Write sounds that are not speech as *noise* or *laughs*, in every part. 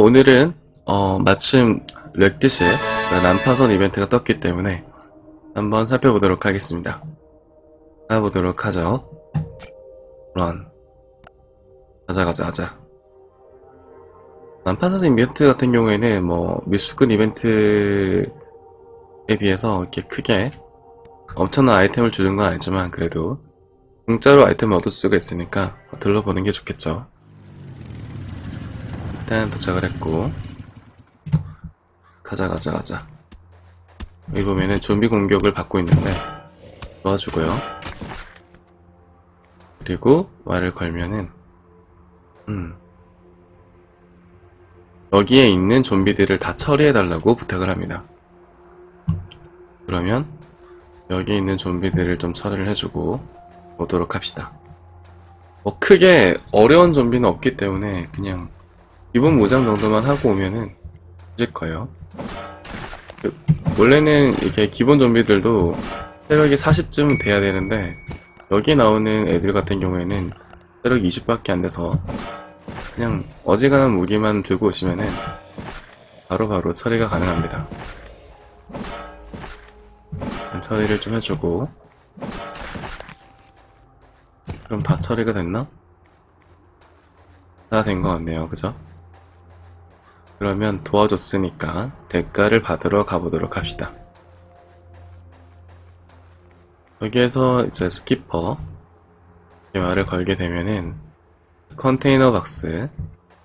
오늘은 어, 마침 렉드시 난파선 이벤트가 떴기 때문에 한번 살펴보도록 하겠습니다. 가보도록 하죠. 런. 가자 가자 가자. 난파선 이벤트 같은 경우에는 뭐 미수꾼 이벤트에 비해서 이렇게 크게 엄청난 아이템을 주는 건 아니지만 그래도 공짜로 아이템을 얻을 수가 있으니까 들러보는 게 좋겠죠. 일단 도착을 했고. 가자 가자 가자. 여기 보면은 좀비 공격을 받고 있는데 도와주고요. 그리고 말을 걸면은 음. 여기에 있는 좀비들을 다 처리해달라고 부탁을 합니다. 그러면 여기 있는 좀비들을 좀 처리를 해주고 오도록 합시다. 뭐 크게 어려운 좀비는 없기 때문에 그냥 기본 무장 정도만 하고 오면은 되질 거예요. 그, 원래는 이렇게 기본 좀비들도 체력이 40쯤 돼야 되는데 여기 나오는 애들 같은 경우에는 체력 20밖에 안 돼서 그냥 어지간한 무기만 들고 오시면은 바로 바로 처리가 가능합니다. 처리를 좀 해주고 그럼 다 처리가 됐나? 다 된 것 같네요. 그죠? 그러면 도와줬으니까 대가를 받으러 가보도록 합시다. 여기에서 이제 스키퍼 말을 걸게 되면은 컨테이너 박스를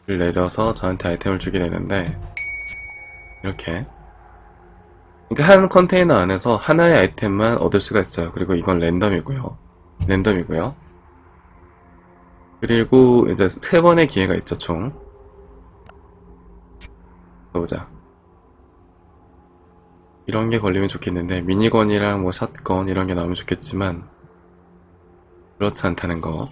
내려서 저한테 아이템을 주게 되는데 이렇게 그러니까 한 컨테이너 안에서 하나의 아이템만 얻을 수가 있어요. 그리고 이건 랜덤이고요. 랜덤이고요. 그리고 이제 세 번의 기회가 있죠, 총. 보자. 이런 게 걸리면 좋겠는데 미니건이랑 뭐 샷건 이런 게 나오면 좋겠지만 그렇지 않다는 거.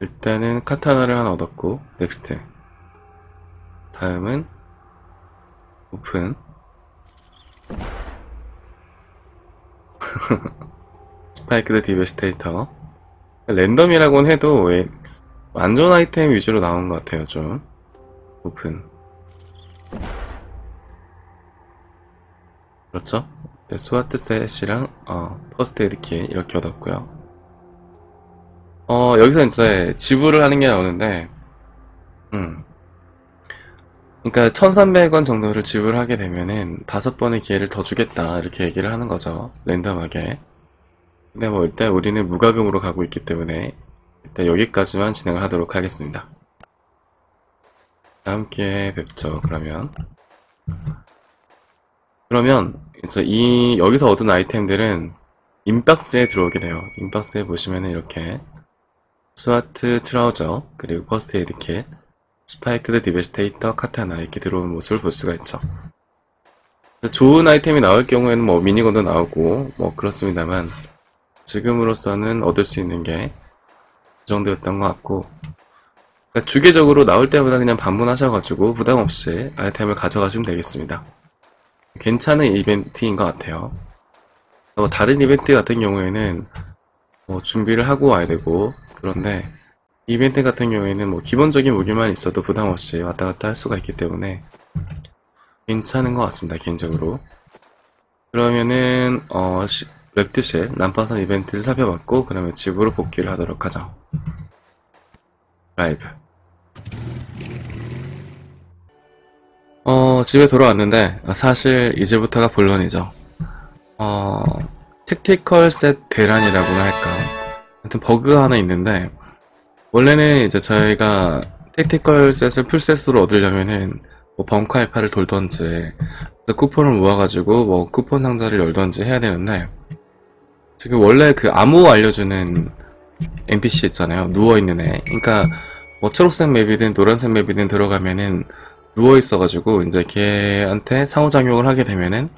일단은 카타나를 하나 얻었고 넥스트. 다음은 오픈. *laughs* 스파이크드 디베스테이터. 랜덤이라고는 해도 왜 완전 아이템 위주로 나온 것 같아요 좀. 오픈. 그렇죠? 네, 스와트 셋이랑 어, 퍼스트 에드 킷 이렇게 얻었고요. 어 여기서 이제 지불을 하는 게 나오는데 음. 그러니까 1300원 정도를 지불하게 되면은 다섯 번의 기회를 더 주겠다 이렇게 얘기를 하는 거죠. 랜덤하게. 근데 뭐 일단 우리는 무과금으로 가고 있기 때문에 일단 여기까지만 진행을 하도록 하겠습니다 기회에 뵙죠, 그러면. 그러면, 이제 이, 여기서 얻은 아이템들은 인박스에 들어오게 돼요. 인박스에 보시면은 이렇게, 스와트 트라우저, 그리고 퍼스트 에이드 킷, 스파이크드 디베스테이터, 카타나 이렇게 들어오는 모습을 볼 수가 있죠. 좋은 아이템이 나올 경우에는 뭐 미니건도 나오고, 뭐 그렇습니다만, 지금으로서는 얻을 수 있는 게, 그 정도였던 것 같고, 그러니까 주기적으로 나올 때마다 그냥 방문하셔가지고 부담 없이 아이템을 가져가시면 되겠습니다. 괜찮은 이벤트인 것 같아요. 뭐 다른 이벤트 같은 경우에는 뭐 준비를 하고 와야 되고 그런데 이벤트 같은 경우에는 뭐 기본적인 무기만 있어도 부담 없이 왔다 갔다 할 수가 있기 때문에 괜찮은 것 같습니다 개인적으로 그러면은 어 렉드실 난파선 이벤트를 살펴봤고 그러면 집으로 복귀를 하도록 하죠 라이브 어, 집에 돌아왔는데, 사실 이제부터가 본론이죠. 어, 택티컬 셋 대란이라고나 할까. 하여튼 버그가 하나 있는데, 원래는 이제 저희가 택티컬 셋을 풀셋으로 얻으려면은, 뭐 벙커 알파를 돌던지, 쿠폰을 모아가지고 뭐 쿠폰 상자를 열던지 해야 되는데, 지금 원래 그 암호 알려주는 NPC 있잖아요. 누워있는 애. 그러니까, 뭐 초록색 맵이든 노란색 맵이든 들어가면은 누워 있어가지고 이제 걔한테 상호작용을 하게 되면은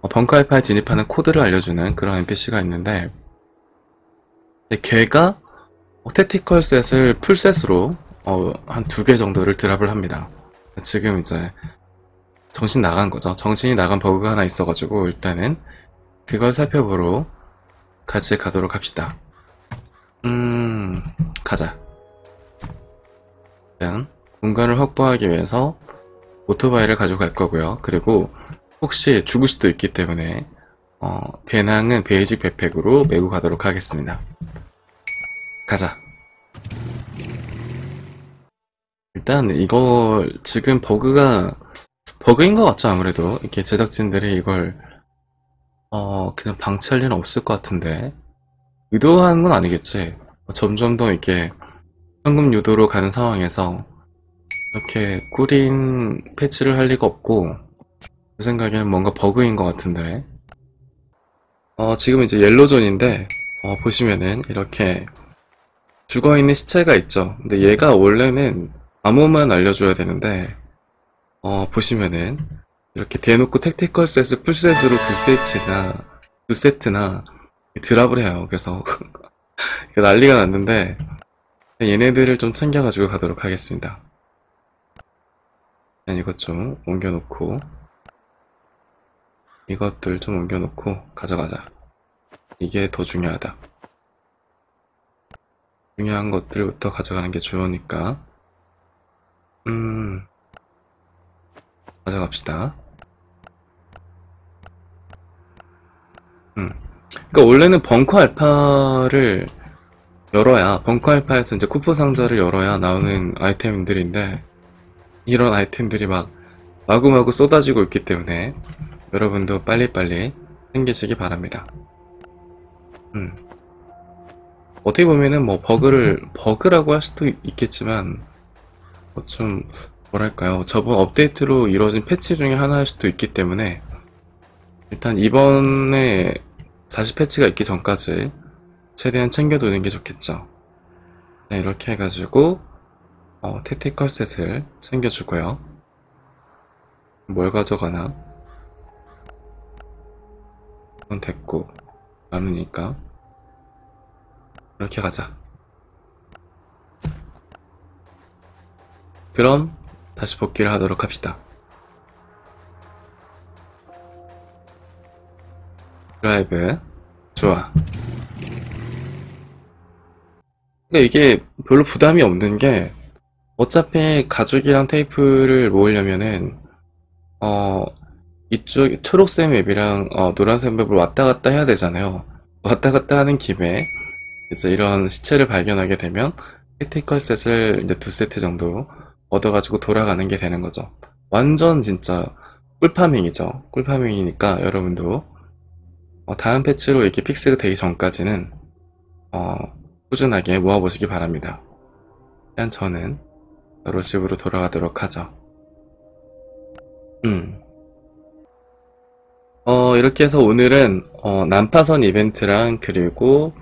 어, 벙커 알파에 진입하는 코드를 알려주는 그런 NPC가 있는데 걔가 테티컬 셋을 풀셋으로 어, 한 두 개 정도를 드랍을 합니다. 지금 이제 정신 나간 거죠. 정신이 나간 버그가 하나 있어가지고 일단은 그걸 살펴보러 같이 가도록 합시다. 음, 가자. 일단 공간을 확보하기 위해서 오토바이를 가져갈 거고요. 그리고 혹시 죽을 수도 있기 때문에 어, 배낭은 베이직 백팩으로 메고 가도록 하겠습니다. 가자. 일단 이걸 지금 버그가 버그인 것 같죠 아무래도 이렇게 제작진들이 이걸 어 그냥 방치할 일은 없을 것 같은데 의도한 건 아니겠지 점점 더 이렇게 현금 유도로 가는 상황에서 이렇게 꾸린 패치를 할 리가 없고 제 생각에는 뭔가 버그인 것 같은데. 어 지금 이제 옐로존인데 어 보시면은 이렇게 죽어있는 시체가 있죠. 근데 얘가 원래는 암호만 알려줘야 되는데 어 보시면은 이렇게 대놓고 택티컬 셋을 풀셋으로 두 세트나 두 세트나 드랍을 해요. 그래서 *laughs* 난리가 났는데 얘네들을 좀 챙겨가지고 가도록 하겠습니다. 이것 좀 옮겨놓고 이것들 좀 옮겨놓고 가져가자. 이게 더 중요하다. 중요한 것들부터 가져가는 게 좋으니까. 음, 가져갑시다. 음, 그러니까 원래는 벙커 알파를 열어야 벙커 알파에서 이제 쿠폰 상자를 열어야 나오는 아이템들인데 이런 아이템들이 막 마구마구 쏟아지고 있기 때문에 여러분도 빨리빨리 챙기시기 바랍니다. 음. 어떻게 보면은 뭐 버그를 버그라고 할 수도 있겠지만 어, 좀 뭐랄까요 저번 업데이트로 이루어진 패치 중에 하나일 수도 있기 때문에 일단 이번에 다시 패치가 있기 전까지 최대한 챙겨두는 게 좋겠죠? 네, 이렇게 해가지고 어, 택티컬 셋을 챙겨주고요. 뭘 가져가나? 그건 됐고 남으니까. 이렇게 가자. 그럼 다시 복귀를 하도록 합시다. 드라이브. 좋아. 근데 이게 별로 부담이 없는 게 어차피 가죽이랑 테이프를 모으려면은 어 이쪽 초록색 맵이랑 어, 노란색 맵을 왔다 갔다 해야 되잖아요. 왔다 갔다 하는 김에 이제 이런 시체를 발견하게 되면 크리티컬 셋을 이제 두 세트 정도 얻어가지고 돌아가는 게 되는 거죠. 완전 진짜 꿀파밍이죠. 꿀파밍이니까 여러분도 어, 다음 패치로 이렇게 픽스가 되기 전까지는 어, 꾸준하게 모아보시기 바랍니다. 일단 저는 바로 집으로 돌아가도록 하죠. 음. 어, 이렇게 해서 오늘은 어, 난파선 이벤트랑 그리고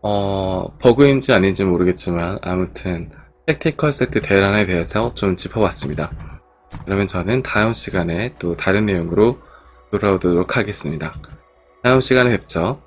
어, 버그인지 아닌지 모르겠지만 아무튼 택티컬 세트 대란에 대해서 좀 짚어봤습니다. 그러면 저는 다음 시간에 또 다른 내용으로 돌아오도록 하겠습니다. 다음 시간에 뵙죠.